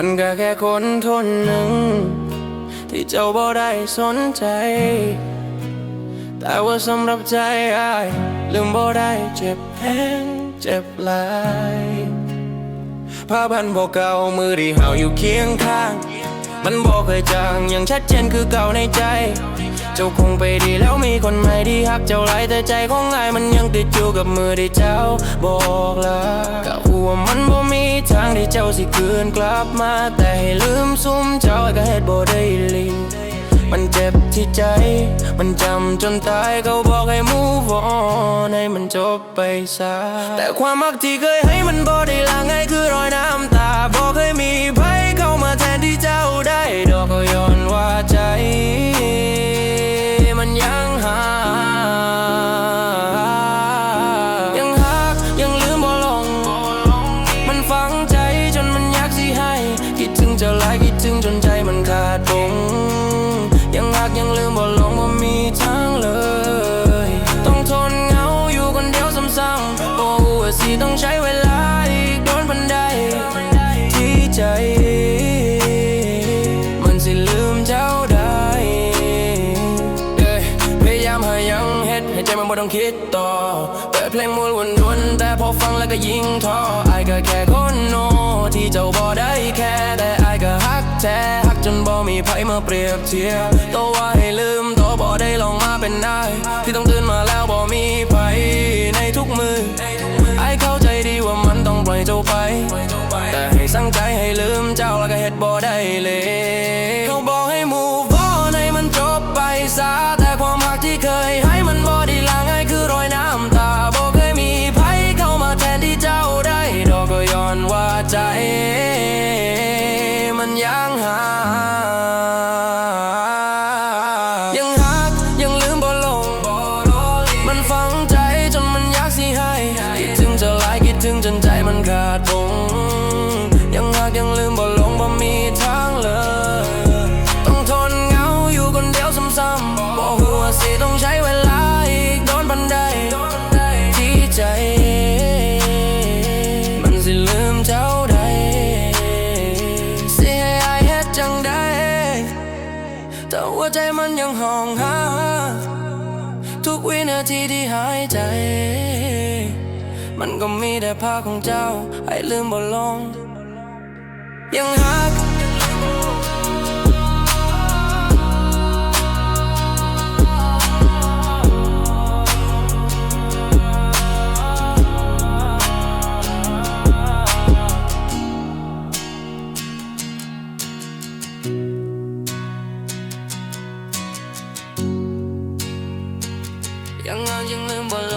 มันก็แค่คนคนหนึ่ง ที่เจ้าบ่ได้สนใจ แต่ว่าสำหรับใจอายลืมบ่ได้เจ็บแห้งเจ็บหลายภาพันบอกเก่ามือที่เห่าอยู่เคียงข้าง มันบอกเคยจางยังชัดเจนคือเก่าในใจ เจ้าคงไปดีแล้วมีคนใหม่ที่ฮักเจ้าหลายแต่ใจของอายมันยังติดอยู่กับมือที่เจ้าบอกลา สิคืนกลับมา แต่ให้ลืมซุ่มเจ้าก็เฮ็ดบ่ได้ลีมันเจ็บที่ใจ มันจำจนตายเขาบอกให้ move on ให้มันจบไปซะ แต่ความมักที่เคยให้มันบ่ได้ลางไงคือรอยน้ำตาบอกเคยมีไผเข้ามาแทนที่เจ้าได้ ดอกก็ย้อนว่าใจ มันยังหายังหักยังลืมบ่ลงมันฝังใจ ว่ต้องใช้เวลาอีกโดนบันไดที่ใจ มันสิลืมเจ้าได้เอ้ยพยายามหายังเฮ็ดให้ใจมันบ่ต้องคิดต่อเปิดเพลงมวลวนวนแต่พอฟังแล้วก็ยิ่งท้ออายก็แค่คนโง่ที่เจ้าบ่ได้แค่แต่อายก็ฮักแท้ฮักจนบ่มีไผมาเปรียบเทียบตัวว่าให้ลืมตัวบ่ได้ลองมาเป็นนายที่ต้องตื่นมา ให้สั่งใจให้ลืมเจ้าแล้วก็เฮ็ดบ่ได้เลย มันยังห้องหา ทุกวินาทีที่หายใจ มันก็มีแต่ภาพของเจ้า ให้ลืมบ่ลง ยังหัก Yang 落